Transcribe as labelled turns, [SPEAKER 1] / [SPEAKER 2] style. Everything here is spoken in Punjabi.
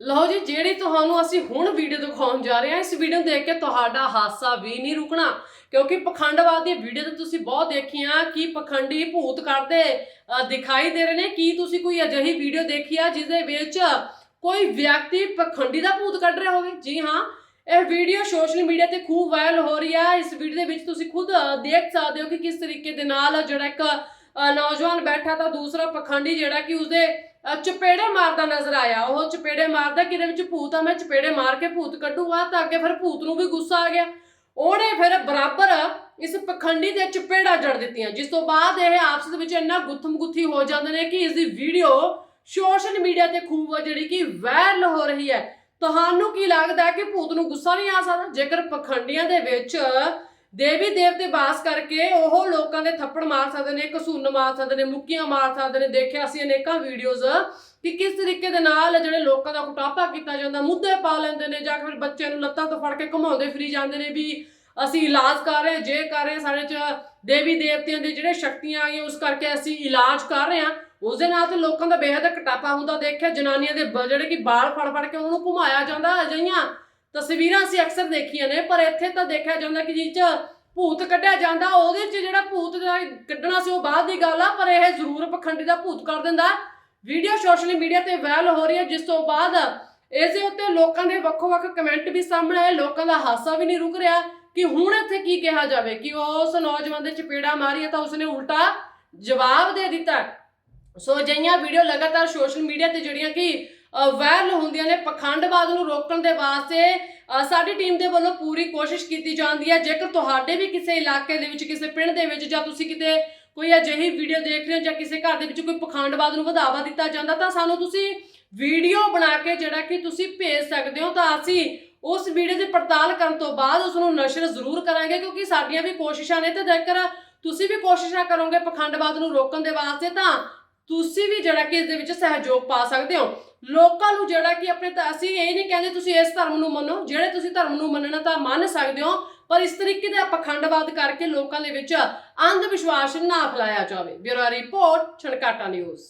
[SPEAKER 1] ਲਓ ਜੀ, ਜਿਹੜੀ ਤੁਹਾਨੂੰ ਅਸੀਂ ਹੁਣ ਵੀਡੀਓ ਦਿਖਾਉਣ ਜਾ ਰਹੇ ਹਾਂ, ਇਸ ਵੀਡੀਓ ਨੂੰ ਦੇਖ ਕੇ ਤੁਹਾਡਾ ਹਾਸਾ ਵੀ ਨਹੀਂ ਰੁਕਣਾ। ਕਿਉਂਕਿ ਪਖੰਡਵਾਦ ਦੀ ਵੀਡੀਓ ਤਾਂ ਤੁਸੀਂ ਬਹੁਤ ਦੇਖੀਆਂ, ਕਿ ਪਖੰਡੀ ਭੂਤ ਕਰਦੇ ਦਿਖਾਈ ਦੇ ਰਹੇ ਨੇ। ਕੀ ਤੁਸੀਂ ਕੋਈ ਅਜਿਹੀ ਵੀਡੀਓ ਦੇਖੀ ਆ ਜਿਸ ਦੇ ਵਿੱਚ ਕੋਈ ਵਿਅਕਤੀ ਪਖੰਡੀ ਦਾ ਭੂਤ ਕੱਢ ਰਿਹਾ ਹੋਵੇ? ਜੀ ਹਾਂ, ਇਹ ਵੀਡੀਓ ਸੋਸ਼ਲ ਮੀਡੀਆ ਤੇ ਖੂਬ ਵਾਇਰਲ ਹੋ ਰਹੀ ਆ। ਇਸ ਵੀਡੀਓ ਦੇ ਵਿੱਚ ਤੁਸੀਂ ਖੁਦ ਦੇਖ ਸਕਦੇ ਹੋ ਕਿ ਕਿਸ ਤਰੀਕੇ ਦੇ ਨਾਲ ਜਿਹੜਾ ਇੱਕ ਨੌਜਵਾਨ ਬੈਠਾ ਤਾਂ ਦੂਸਰਾ ਪਖੰਡੀ ਜਿਹੜਾ ਕਿ ਉਸਦੇ ਚਪੇੜੇ ਮਾਰਦਾ ਨਜ਼ਰ ਆਇਆ। ਉਹ ਚਪੇੜੇ ਮਾਰਦਾ ਕਿ ਵਿੱਚ ਭੂਤ ਆ? ਮੈਂ ਚਪੇੜੇ ਮਾਰ ਕੇ ਭੂਤ ਕੱਢੂਗਾ, ਤਾਂ ਅੱਗੇ ਫਿਰ ਭੂਤ ਨੂੰ ਵੀ ਗੁੱਸਾ ਆ ਗਿਆ। ਉਹਨੇ ਫਿਰ ਬਰਾਬਰ ਇਸ ਪਖੰਡੀ ਦੇ ਚਪੇੜਾ ਜੜ ਦਿੱਤੀਆਂ। ਜਿਸ ਤੋਂ ਬਾਅਦ ਇਹ ਆਪਸ ਦੇ ਵਿੱਚ ਇੰਨਾ ਗੁੱਥਮ ਗੁੱਥੀ ਹੋ ਜਾਂਦੇ ਨੇ ਕਿ ਇਸ ਦੀ ਵੀਡੀਓ ਸੋਸ਼ਲ ਮੀਡੀਆ ਤੇ ਖੂਬ ਜਿਹੜੀ ਕਿ ਵਾਇਰਲ ਹੋ ਰਹੀ ਹੈ। ਤੁਹਾਨੂੰ ਕੀ ਲੱਗਦਾ ਕਿ ਭੂਤ ਨੂੰ ਗੁੱਸਾ ਨਹੀਂ ਆ ਸਕਦਾ? ਜੇਕਰ ਪਖੰਡੀਆਂ ਦੇ ਵਿੱਚ ਦੇਵੀ ਦੇਵਤੇ ਬਾਸ ਕਰਕੇ ਉਹ ਲੋਕਾਂ ਦੇ ਥੱਪੜ ਮਾਰ ਸਕਦੇ ਨੇ ਕਸੂਨ ਮਾਰ ਸਕਦੇ ਨੇ, ਮੁੱਕੀਆਂ ਮਾਰ ਸਕਦੇ ਨੇ। ਦੇਖਿਆ ਅਸੀਂ ਅਨੇਕਾਂ ਵੀਡੀਓਜ਼ ਕਿ ਕਿਸ ਤਰੀਕੇ ਦੇ ਨਾਲ ਜਿਹੜੇ ਲੋਕਾਂ ਦਾ ਕੁਟਾਪਾ ਕੀਤਾ ਜਾਂਦਾ, ਮੁੱਦੇ ਪਾ ਲੈਂਦੇ ਨੇ ਜਾਂ ਫਿਰ ਬੱਚੇ ਨੂੰ ਲੱਤਾਂ ਤੋਂ ਫੜ ਕੇ ਘੁਮਾਉਂਦੇ ਫਿਰੀ ਜਾਂਦੇ ਨੇ ਵੀ ਅਸੀਂ ਇਲਾਜ ਕਰ ਰਹੇ, ਜੇ ਕਰ ਰਹੇ, ਸਾਡੇ ਚ ਦੇਵੀ ਦੇਵਤਿਆਂ ਦੇ ਜਿਹੜੇ ਸ਼ਕਤੀਆਂ ਆ ਗਈਆਂ ਉਸ ਕਰਕੇ ਅਸੀਂ ਇਲਾਜ ਕਰ ਰਹੇ ਹਾਂ। ਉਸ ਦੇ ਨਾਲ ਤੇ ਲੋਕਾਂ ਦਾ ਬੇਹੱਦ ਕਟਾਪਾ ਹੁੰਦਾ। ਦੇਖਿਆ ਜਨਾਨੀਆਂ ਦੇ ਬ- ਜਿਹੜੇ ਕਿ ਬਾਲ ਫੜ ਫੜ ਕੇ ਉਹਨੂੰ ਘੁਮਾਇਆ ਜਾਂਦਾ, ਅਜਿਹੀਆਂ ਤਸਵੀਰਾਂ ਅਸੀਂ ਅਕਸਰ ਦੇਖੀਆਂ ਨੇ, ਪਰ ਇੱਥੇ ਤਾਂ ਦੇਖਿਆ ਜਾਂਦਾ ਕਿ ਜਿਹ ਚ ਭੂਤ ਕੱਢਿਆ ਜਾਂਦਾ, ਉਹਦੇ ਚ ਜਿਹੜਾ ਭੂਤ ਦਾ ਕੱਢਣਾ ਸੀ ਉਹ ਬਾਅਦ ਦੀ ਗੱਲ ਆ, ਪਰ ਇਹ ਜ਼ਰੂਰ ਪਖੰਡੀ ਦਾ ਭੂਤ ਕਰ ਦਿੰਦਾ। ਵੀਡੀਓ ਸੋਸ਼ਲ ਮੀਡੀਆ ਤੇ ਵਾਇਰਲ ਹੋ ਰਹੀ ਹੈ, ਜਿਸ ਤੋਂ ਬਾਅਦ ਇਸ ਦੇ ਉੱਤੇ ਲੋਕਾਂ ਦੇ ਵੱਖੋ-ਵੱਖ ਕਮੈਂਟ ਵੀ ਸਾਹਮਣੇ ਆਏ, ਲੋਕਾਂ ਦਾ ਹਾਸਾ ਵੀ ਨਹੀਂ ਰੁਕ ਰਿਹਾ ਕਿ ਹੁਣ ਇੱਥੇ ਕੀ ਕਿਹਾ ਜਾਵੇ, ਕਿ ਉਸ ਨੌਜਵਾਨ ਦੇ ਚਪੇੜਾ ਮਾਰੀ ਤਾਂ ਉਸਨੇ ਉਲਟਾ ਜਵਾਬ ਦੇ ਦਿੱਤਾ। ਸੋ ਅਜਿਹੀਆਂ ਵੀਡੀਓ ਲਗਾਤਾਰ ਸੋਸ਼ਲ ਮੀਡੀਆ ਤੇ ਜਿਹੜੀਆਂ ਕਿ ਵਾਇਰਲ ਹੁੰਦੀਆਂ ਨੇ, ਪਖੰਡਵਾਦ ਨੂੰ ਰੋਕਣ ਦੇ ਵਾਸਤੇ ਸਾਡੀ ਟੀਮ ਦੇ ਵੱਲੋਂ ਪੂਰੀ ਕੋਸ਼ਿਸ਼ ਕੀਤੀ ਜਾਂਦੀ ਹੈ। ਜੇਕਰ ਤੁਹਾਡੇ ਵੀ ਕਿਸੇ ਇਲਾਕੇ ਦੇ ਵਿੱਚ, ਕਿਸੇ ਪਿੰਡ ਦੇ ਵਿੱਚ ਜਾਂ ਤੁਸੀਂ ਕਿਤੇ ਕੋਈ ਅਜਿਹੀ ਵੀਡੀਓ ਦੇਖ ਰਹੇ ਹੋ ਜਾਂ ਕਿਸੇ ਘਰ ਦੇ ਵਿੱਚ ਕੋਈ ਪਖੰਡਵਾਦ ਨੂੰ ਵਧਾਵਾ ਦਿੱਤਾ ਜਾਂਦਾ, ਤਾਂ ਸਾਨੂੰ ਤੁਸੀਂ ਵੀਡੀਓ ਬਣਾ ਕੇ ਜਿਹੜਾ ਕਿ ਤੁਸੀਂ ਭੇਜ ਸਕਦੇ ਹੋ। ਤਾਂ ਅਸੀਂ ਉਸ ਵੀਡੀਓ ਦੀ ਪੜਤਾਲ ਕਰਨ ਤੋਂ ਬਾਅਦ ਉਸ ਨੂੰ ਨਸ਼ਰ ਜ਼ਰੂਰ ਕਰਾਂਗੇ, ਕਿਉਂਕਿ ਸਾਡੀਆਂ ਵੀ ਕੋਸ਼ਿਸ਼ਾਂ ਨੇ ਤੇ ਜੇਕਰ ਤੁਸੀਂ ਵੀ ਕੋਸ਼ਿਸ਼ਾਂ ਕਰੋਗੇ ਪਖੰਡਵਾਦ ਨੂੰ ਰੋਕਣ ਦੇ ਵਾਸਤੇ, ਤਾਂ ਤੁਸੀਂ ਵੀ ਜਿਹੜਾ ਕਿ ਇਸ ਦੇ ਵਿੱਚ ਸਹਿਯੋਗ ਪਾ ਸਕਦੇ ਹੋ। ਲੋਕਾਂ ਨੂੰ ਜਿਹੜਾ ਕਿ ਆਪਣੇ ਤਾਂ ਅਸੀਂ ਇਹ ਨਹੀਂ ਕਹਿੰਦੇ ਤੁਸੀਂ ਇਸ ਧਰਮ ਨੂੰ ਮੰਨੋ। ਜਿਹੜੇ ਤੁਸੀਂ ਧਰਮ ਨੂੰ ਮੰਨਣਾ ਤਾਂ ਮੰਨ ਸਕਦੇ ਹੋ, ਪਰ ਇਸ ਤਰੀਕੇ ਦਾ ਪਖੰਡਵਾਦ ਕਰਕੇ ਲੋਕਾਂ ਦੇ ਵਿੱਚ ਅੰਧ ਵਿਸ਼ਵਾਸ ਨਾ ਫੈਲਾਇਆ ਜਾਵੇ। Bureau report, Chhankata news.